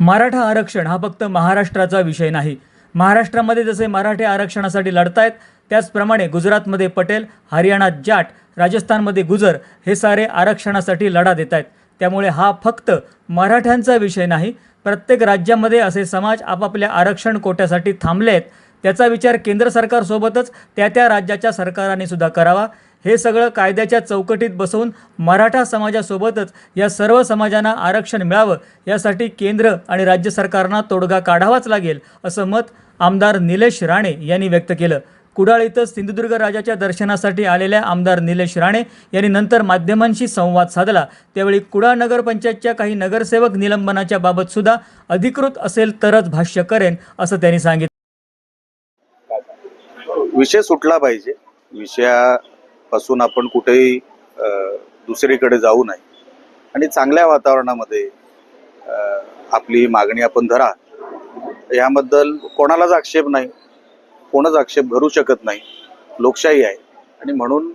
मराठा आरक्षण हा फक्त महाराष्ट्राचा विषय नाही. महाराष्ट्रामध्ये जसे मराठे आरक्षणासाठी लढतायत त्याचप्रमाणे गुजरातमध्ये पटेल हरियाणात जाट राजस्थानमध्ये गुजर हे सारे आरक्षणासाठी लढा देत आहेत त्यामुळे हा फक्त मराठ्यांचा विषय नाही प्रत्येक राज्यामध्ये असे समाज आपापल्या आरक्षण कोट्यासाठी थांबले आहेत त्याचा विचार केंद्र सरकारसोबतच त्या त्या राज्याच्या सरकारांनी सुद्धा करावा. हे सगळं कायद्याच्या चौकटीत बसवून मराठा समाजासोबतच या सर्व समाजांना आरक्षण मिळावं यासाठी केंद्र आणि राज्य सरकारना तोडगा काढावाच लागेल असं मत आमदार निलेश राणे यांनी व्यक्त केलं. कुडाळ इथं सिंधुदुर्ग राजाच्या दर्शनासाठी आलेल्या आमदार निलेश राणे यांनी नंतर माध्यमांशी संवाद साधला. त्यावेळी कुडाळ नगरपंचायतच्या काही नगरसेवक निलंबनाच्या बाबत सुद्धा अधिकृत असेल तरच भाष्य करेन असं त्यांनी सांगितलं. विषय सुटला पाहिजे. पासून आपण कुठेही दुसरीकडे जाऊ नये आणि चांगल्या वातावरणामध्ये आपली मागणी आपण धरा. याबद्दल कोणालाच आक्षेप नाही. कोणच आक्षेप धरू शकत नाही. लोकशाही आहे. आणि म्हणून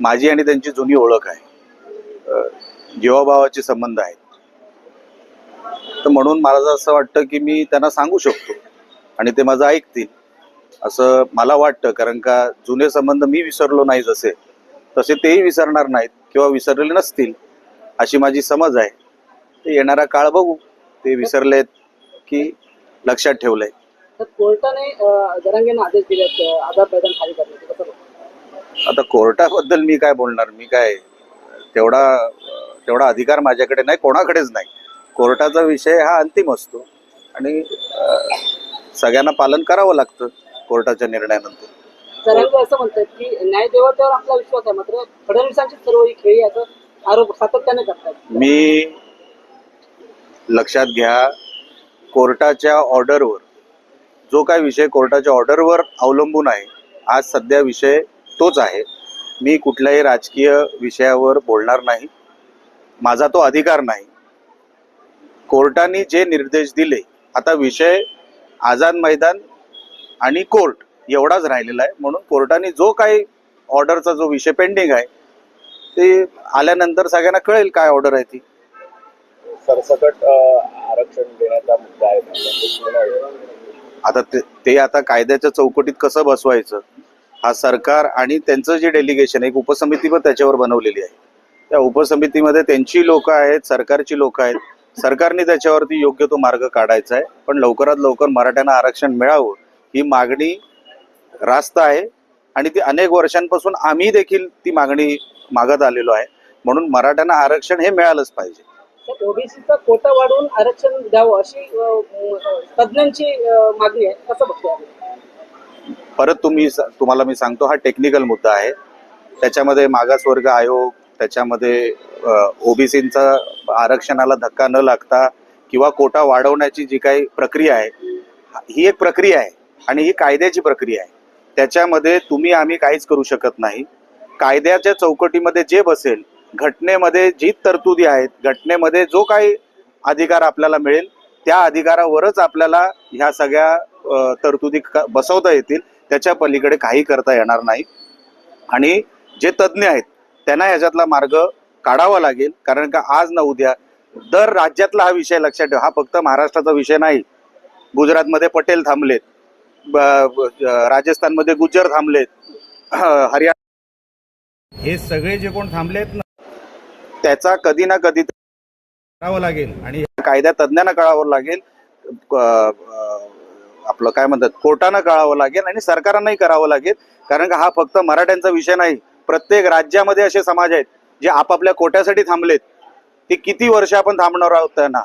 माझी आणि त्यांची जुनी ओळख आहे. जीवाभावाचे संबंध आहेत. तर म्हणून मला असं वाटतं की मी त्यांना सांगू शकतो. आणि ते माझं ऐकतील. असं मला वाटतं कारण का जुने संबंध मी विसरलो नाही जसे. तसे तेही विसरणार नाहीत किंवा विसरलेले नसतील अशी माझी समज आहे. ते येणारा काळ बघू. ते विसरलेत की लक्षात ठेवलंय. तर कोर्टाने अं, जरांगेंना आदेश दिलेत अं, आधार मैदान खाली करण्याचे. कसं बघता? आता कोर्टाबद्दल मी काय बोलणार? मी काय तेवढा तेवढा अधिकार माझ्याकडे नाही कोणाकडेच नाही. कोर्टाचा विषय हा अंतिम असतो. आणि सगळ्यांना पालन करावं लागतं. कोर्टाच्या निर्णयानंतर. असं म्हणतात की न्यायदेवतेवर आपला विश्वास आहे मात्र फडणवीसांची सर्व ही खेळी आरोप सातत्याने करतात. मी लक्षात घ्या कोर्टाच्या ऑर्डरवर जो काय विषय कोर्टाच्या ऑर्डरवर अवलंबून आहे आज सध्या विषय तोच आहे. मी कुठल्याही राजकीय विषयावर बोलणार नाही. माझा तो अधिकार नाही. कोर्टाने जे निर्देश दिले आता विषय आझाद मैदान आणि कोर्ट एवढाच राहिलेला आहे. म्हणून कोर्टाने जो काही ऑर्डरचा जो विषय पेंडिंग आहे ते आल्यानंतर सगळ्यांना कळेल काय ऑर्डर आहे ती. सरसकट आरक्षण देण्याचा मुद्दा आहे. आता ते ते आता कायद्याच्या चौकटीत कसं बसवायचं? हा सरकार आणि त्यांचं जे डेलिगेशन एक उपसमिती पण त्याच्यावर बनवलेली आहे. त्या उपसमितीमध्ये त्यांची लोक आहेत सरकारची लोक आहेत. सरकारने त्याच्यावरती योग्य तो मार्ग काढायचा आहे. पण लवकरात लवकर मराठ्यांना आरक्षण मिळावं ही मागणी रास्त आहे आणि ती अनेक वर्षांपासून आम्ही देखील ती मागणी मागत आलेलो आहे. म्हणून मराठ्यांना आरक्षण हे मिळालंच पाहिजे. ओबीसीचा कोटा वाढवून आरक्षण द्यावं अशी तज्ज्ञांची मागणी आहे. कसं बघतो परत तुम्ही तुम्हाला मी सांगतो हा टेक्निकल मुद्दा आहे. त्याच्यामध्ये मागासवर्ग आयोग त्याच्यामध्ये ओबीसींचा आरक्षणाला धक्का न लागता किंवा कोटा वाढवण्याची जी काही प्रक्रिया आहे ही एक प्रक्रिया आहे. आणि ही कायद्याची प्रक्रिया आहे. त्याच्यामध्ये तुम्ही आम्ही काहीच करू शकत नाही. कायद्याच्या चौकटीमध्ये जे बसेल घटनेमध्ये जी तरतुदी आहेत घटनेमध्ये जो काही अधिकार आपल्याला मिळेल त्या अधिकारावरच आपल्याला ह्या सगळ्या तरतुदी बसवता येतील. त्याच्या पलीकडे काही करता येणार नाही. आणि जे तज्ज्ञ आहेत त्यांना ह्याच्यातला मार्ग काढावा लागेल. कारण का आज ना उद्या दर राज्यातला हा विषय लक्षात ठेवा. हा फक्त महाराष्ट्राचा विषय नाही. गुजरातमध्ये पटेल थांबलेत. राजस्थानमध्ये गुज्जर थांबलेत. हरियाणा हे सगळे जे कोण थांबलेत ना त्याचा कधी ना कधी करावं लागेल. आणि कायद्या तज्ज्ञांना कळावं लागेल. आपलं काय म्हणतात कोर्टानं कळावं लागेल आणि सरकारांनाही करावं लागेल. कारण का हा फक्त मराठ्यांचा विषय नाही. प्रत्येक राज्यामध्ये असे समाज आहेत जे आपापल्या कोट्यासाठी थांबलेत. ते किती वर्ष आपण थांबणार आहोत त्यांना?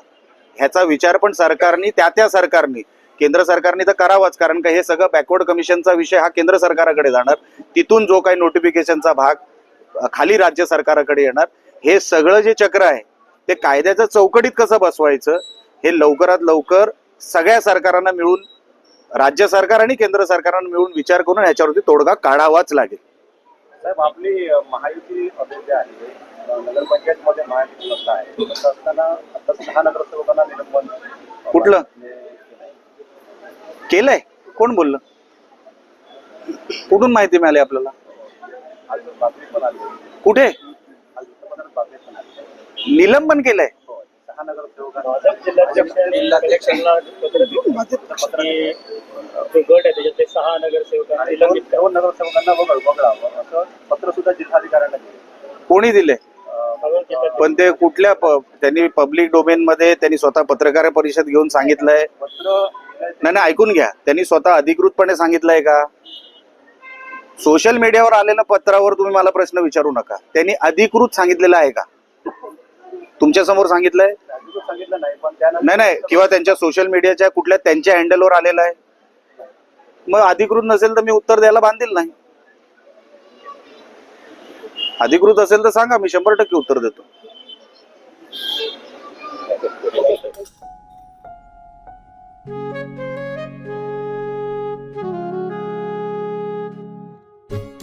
ह्याचा विचार पण सरकारनी त्या त्या सरकारनी. केंद्र सरकारने तर करावाच कारण का हे सगळं बॅकवर्ड कमिशनचा विषय हा केंद्र सरकाराकडे जाणार. तिथून जो काही नोटिफिकेशनचा भाग खाली राज्य सरकाराकडे येणार. हे सगळं जे चक्र आहे ते कायद्याचं चौकटीत कसं बसवायचं हे लवकरात लवकर सगळ्या सरकारांना मिळून राज्य सरकार आणि केंद्र सरकारांना मिळून विचार करून याच्यावरती तोडगा काढावाच लागेल. साहेब आपली महायुती आहे नगरपंचायतमध्ये महायुती आहे. असताना आता सहा नगरसेवकांना निलंबन. अ, कुठलं? केलंय? कोण बोललं? कुठून माहिती मिळाली आपल्याला? कुठे? निलंबन केलंय. गट आहे ते सहा नगरसेवकांना दोन नगरसेवकांना वगळा असं पत्र सुद्धा जिल्हाधिकाऱ्यांना कोणी दिले पण ते कुठल्या त्यांनी पब्लिक डोमेन मध्ये त्यांनी स्वतः पत्रकार परिषद घेऊन सांगितलंय. पत्र नाही नाही ऐकून घ्या. त्यांनी स्वतः अधिकृतपणे सांगितलंय का? सोशल मीडियावर आलेल्या पत्रावर तुम्ही मला प्रश्न विचारू नका. त्यांनी अधिकृत सांगितलेलं आहे का? तुमच्यासमोर सांगितलंय? सांगितलं नाही नाही किंवा त्यांच्या सोशल मीडियाच्या कुठल्या त्यांच्या हँडलवर आलेलं आहे? मग अधिकृत नसेल तर मी उत्तर द्यायला बांधील नाही. अधिकृत असेल तर सांगा मी शंभर टक्के उत्तर देतो.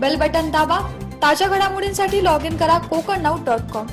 बेल बटन दाबा ताज्या घडामोडींसाठी लॉग इन करा कोकण नाऊ डॉट कॉम.